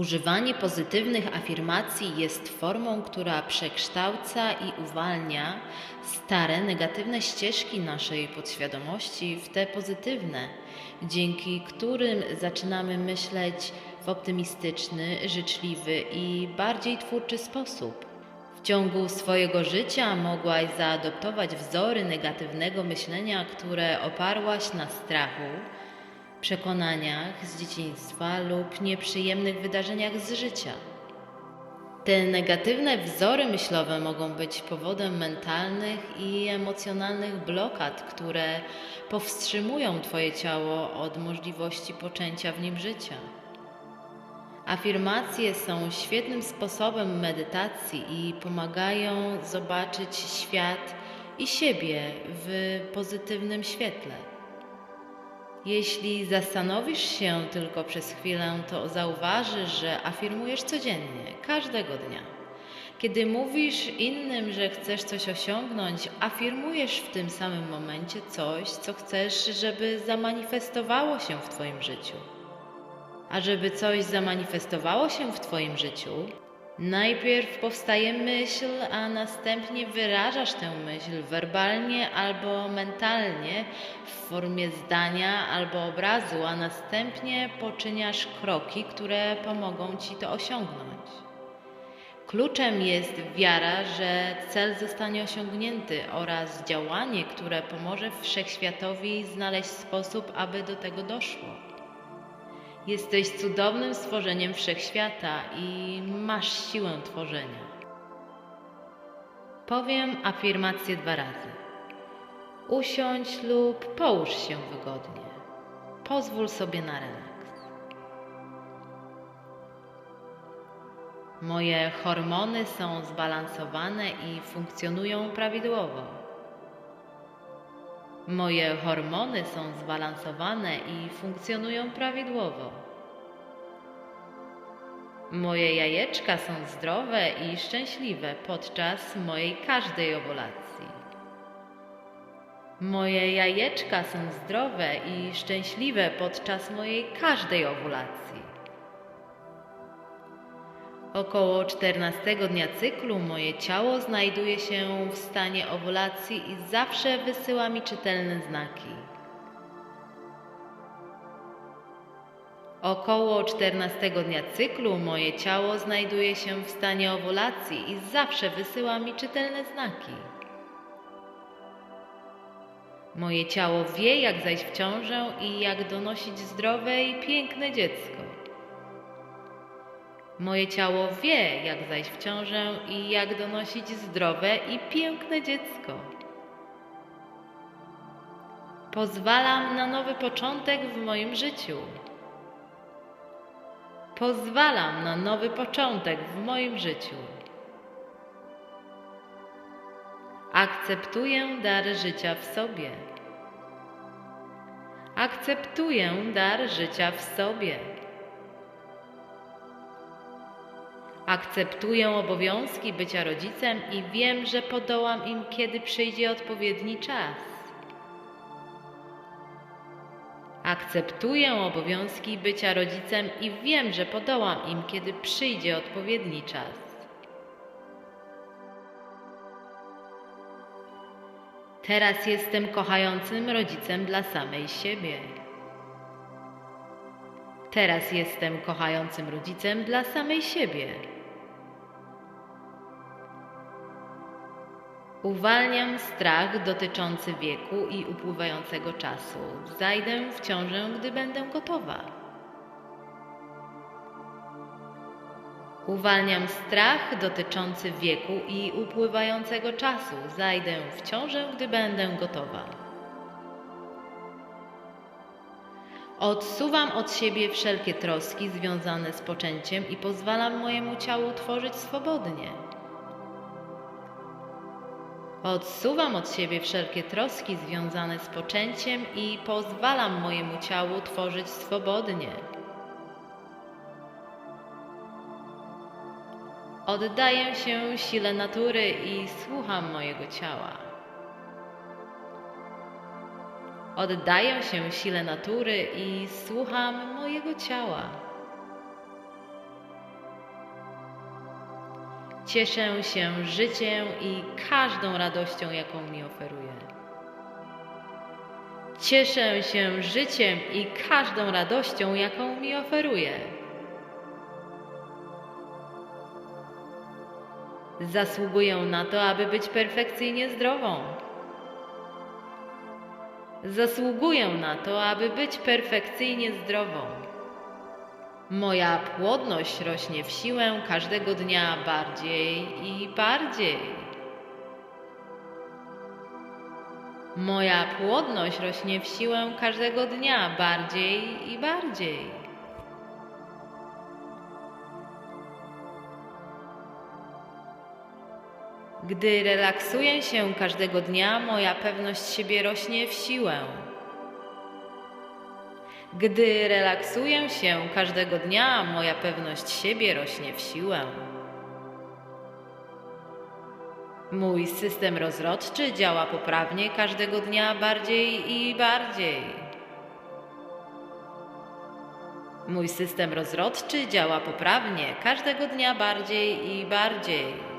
Używanie pozytywnych afirmacji jest formą, która przekształca i uwalnia stare negatywne ścieżki naszej podświadomości w te pozytywne, dzięki którym zaczynamy myśleć w optymistyczny, życzliwy i bardziej twórczy sposób. W ciągu swojego życia mogłaś zaadoptować wzory negatywnego myślenia, które oparłaś na strachu, przekonaniach z dzieciństwa lub nieprzyjemnych wydarzeniach z życia. Te negatywne wzory myślowe mogą być powodem mentalnych i emocjonalnych blokad, które powstrzymują Twoje ciało od możliwości poczęcia w nim życia. Afirmacje są świetnym sposobem medytacji i pomagają zobaczyć świat i siebie w pozytywnym świetle. Jeśli zastanowisz się tylko przez chwilę, to zauważysz, że afirmujesz codziennie, każdego dnia. Kiedy mówisz innym, że chcesz coś osiągnąć, afirmujesz w tym samym momencie coś, co chcesz, żeby zamanifestowało się w Twoim życiu. A żeby coś zamanifestowało się w Twoim życiu, najpierw powstaje myśl, a następnie wyrażasz tę myśl werbalnie albo mentalnie w formie zdania albo obrazu, a następnie poczyniasz kroki, które pomogą Ci to osiągnąć. Kluczem jest wiara, że cel zostanie osiągnięty oraz działanie, które pomoże wszechświatowi znaleźć sposób, aby do tego doszło. Jesteś cudownym stworzeniem wszechświata i masz siłę tworzenia. Powiem afirmację dwa razy. Usiądź lub połóż się wygodnie. Pozwól sobie na relaks. Moje hormony są zbalansowane i funkcjonują prawidłowo. Moje hormony są zbalansowane i funkcjonują prawidłowo. Moje jajeczka są zdrowe i szczęśliwe podczas mojej każdej owulacji. Moje jajeczka są zdrowe i szczęśliwe podczas mojej każdej owulacji. Około 14 dnia cyklu moje ciało znajduje się w stanie owulacji i zawsze wysyła mi czytelne znaki. Około 14 dnia cyklu moje ciało znajduje się w stanie owulacji i zawsze wysyła mi czytelne znaki. Moje ciało wie, jak zajść w ciążę i jak donosić zdrowe i piękne dziecko. Moje ciało wie, jak zajść w ciążę i jak donosić zdrowe i piękne dziecko. Pozwalam na nowy początek w moim życiu. Pozwalam na nowy początek w moim życiu. Akceptuję dar życia w sobie. Akceptuję dar życia w sobie. Akceptuję obowiązki bycia rodzicem i wiem, że podołam im, kiedy przyjdzie odpowiedni czas. Akceptuję obowiązki bycia rodzicem i wiem, że podołam im, kiedy przyjdzie odpowiedni czas. Teraz jestem kochającym rodzicem dla samej siebie. Teraz jestem kochającym rodzicem dla samej siebie. Uwalniam strach dotyczący wieku i upływającego czasu. Zajdę w ciążę, gdy będę gotowa. Uwalniam strach dotyczący wieku i upływającego czasu. Zajdę w ciążę, gdy będę gotowa. Odsuwam od siebie wszelkie troski związane z poczęciem i pozwalam mojemu ciału tworzyć swobodnie. Odsuwam od siebie wszelkie troski związane z poczęciem i pozwalam mojemu ciału tworzyć swobodnie. Oddaję się sile natury i słucham mojego ciała. Oddaję się sile natury i słucham mojego ciała. Cieszę się życiem i każdą radością, jaką mi oferuje. Cieszę się życiem i każdą radością, jaką mi oferuje. Zasługuję na to, aby być perfekcyjnie zdrową. Zasługuję na to, aby być perfekcyjnie zdrową. Moja płodność rośnie w siłę każdego dnia bardziej i bardziej. Moja płodność rośnie w siłę każdego dnia bardziej i bardziej. Gdy relaksuję się każdego dnia, moja pewność siebie rośnie w siłę. Gdy relaksuję się każdego dnia, moja pewność siebie rośnie w siłę. Mój system rozrodczy działa poprawnie każdego dnia bardziej i bardziej. Mój system rozrodczy działa poprawnie każdego dnia bardziej i bardziej.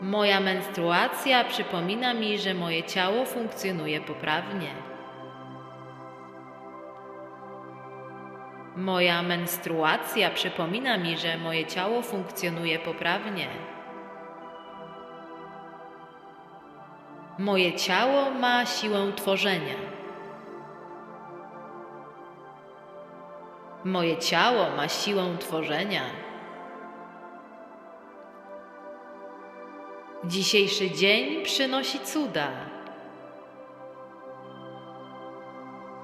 Moja menstruacja przypomina mi, że moje ciało funkcjonuje poprawnie. Moja menstruacja przypomina mi, że moje ciało funkcjonuje poprawnie. Moje ciało ma siłę tworzenia. Moje ciało ma siłę tworzenia. Dzisiejszy dzień przynosi cuda.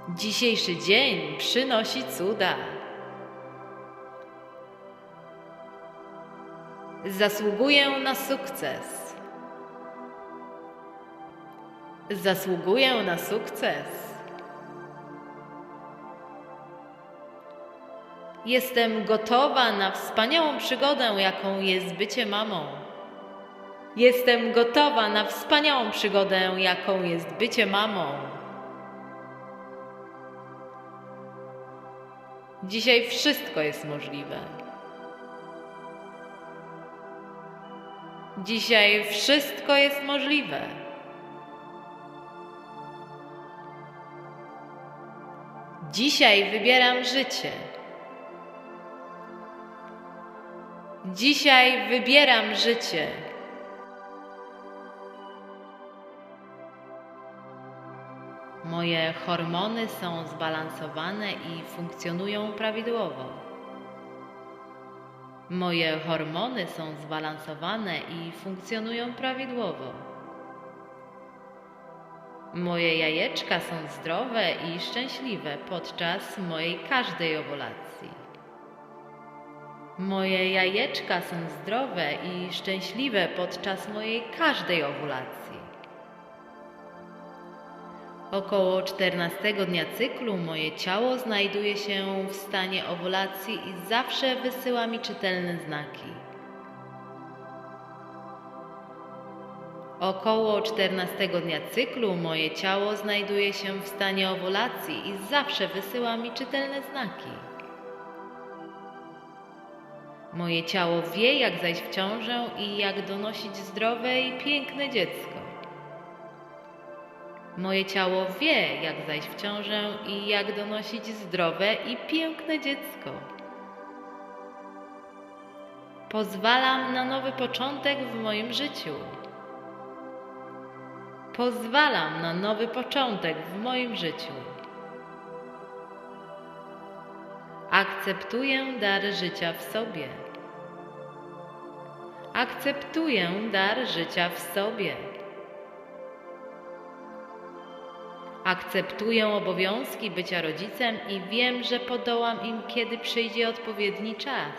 Dzisiejszy dzień przynosi cuda. Zasługuję na sukces. Zasługuję na sukces. Jestem gotowa na wspaniałą przygodę, jaką jest bycie mamą. Jestem gotowa na wspaniałą przygodę, jaką jest bycie mamą. Dzisiaj wszystko jest możliwe. Dzisiaj wszystko jest możliwe. Dzisiaj wybieram życie. Dzisiaj wybieram życie. Moje hormony są zbalansowane i funkcjonują prawidłowo. Moje hormony są zbalansowane i funkcjonują prawidłowo. Moje jajeczka są zdrowe i szczęśliwe podczas mojej każdej owulacji. Moje jajeczka są zdrowe i szczęśliwe podczas mojej każdej owulacji. Około 14 dnia cyklu moje ciało znajduje się w stanie owulacji i zawsze wysyła mi czytelne znaki. Około 14 dnia cyklu moje ciało znajduje się w stanie owulacji i zawsze wysyła mi czytelne znaki. Moje ciało wie, jak zajść w ciążę i jak donosić zdrowe i piękne dziecko. Moje ciało wie, jak zajść w ciążę i jak donosić zdrowe i piękne dziecko. Pozwalam na nowy początek w moim życiu. Pozwalam na nowy początek w moim życiu. Akceptuję dar życia w sobie. Akceptuję dar życia w sobie. Akceptuję obowiązki bycia rodzicem i wiem, że podołam im, kiedy przyjdzie odpowiedni czas.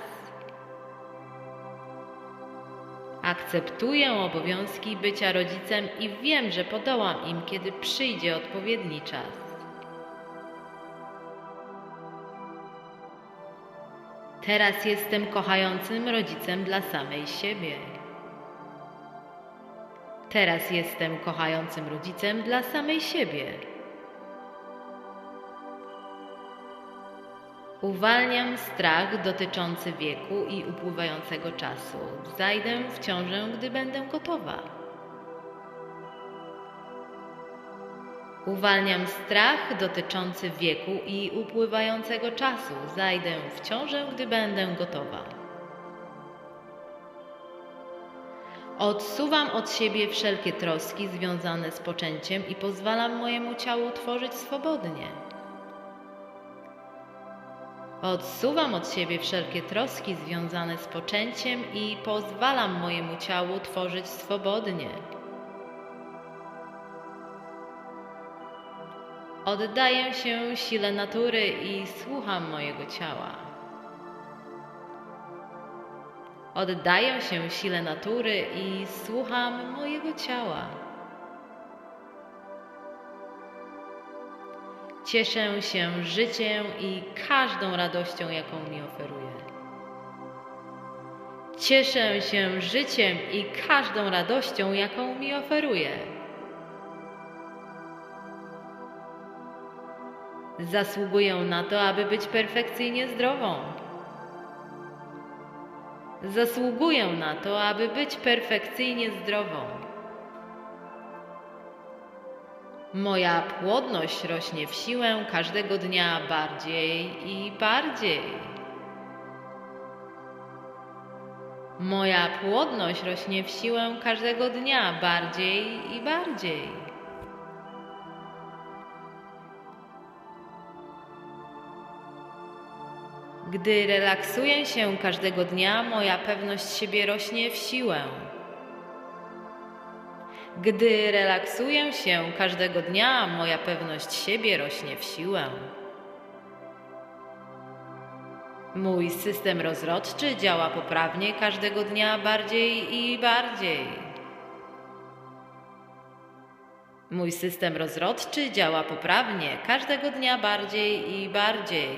Akceptuję obowiązki bycia rodzicem i wiem, że podołam im, kiedy przyjdzie odpowiedni czas. Teraz jestem kochającym rodzicem dla samej siebie. Teraz jestem kochającym rodzicem dla samej siebie. Uwalniam strach dotyczący wieku i upływającego czasu. Zajdę w ciążę, gdy będę gotowa. Uwalniam strach dotyczący wieku i upływającego czasu. Zajdę w ciążę, gdy będę gotowa. Odsuwam od siebie wszelkie troski związane z poczęciem i pozwalam mojemu ciału tworzyć swobodnie. Odsuwam od siebie wszelkie troski związane z poczęciem i pozwalam mojemu ciału tworzyć swobodnie. Oddaję się sile natury i słucham mojego ciała. Oddaję się sile natury i słucham mojego ciała. Cieszę się życiem i każdą radością, jaką mi oferuje. Cieszę się życiem i każdą radością, jaką mi oferuje. Zasługuję na to, aby być perfekcyjnie zdrową. Zasługuję na to, aby być perfekcyjnie zdrową. Moja płodność rośnie w siłę każdego dnia bardziej i bardziej. Moja płodność rośnie w siłę każdego dnia bardziej i bardziej. Gdy relaksuję się każdego dnia, moja pewność siebie rośnie w siłę. Gdy relaksuję się każdego dnia, moja pewność siebie rośnie w siłę. Mój system rozrodczy działa poprawnie każdego dnia bardziej i bardziej. Mój system rozrodczy działa poprawnie każdego dnia bardziej i bardziej.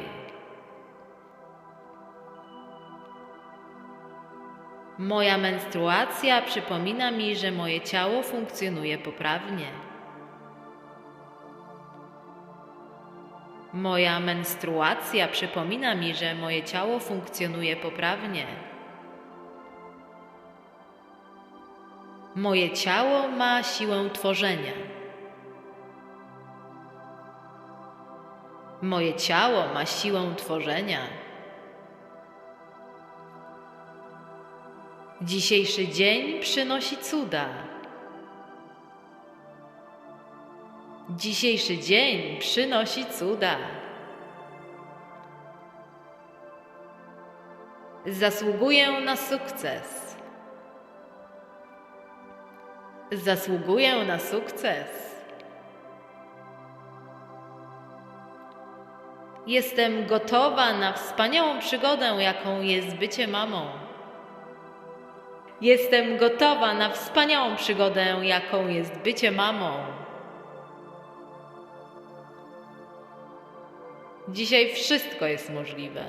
Moja menstruacja przypomina mi, że moje ciało funkcjonuje poprawnie. Moja menstruacja przypomina mi, że moje ciało funkcjonuje poprawnie. Moje ciało ma siłę tworzenia. Moje ciało ma siłę tworzenia. Dzisiejszy dzień przynosi cuda. Dzisiejszy dzień przynosi cuda. Zasługuję na sukces. Zasługuję na sukces. Jestem gotowa na wspaniałą przygodę, jaką jest bycie mamą. Jestem gotowa na wspaniałą przygodę, jaką jest bycie mamą. Dzisiaj wszystko jest możliwe.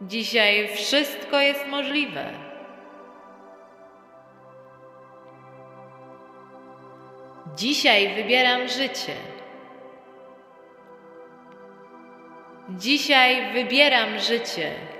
Dzisiaj wszystko jest możliwe. Dzisiaj wybieram życie. Dzisiaj wybieram życie.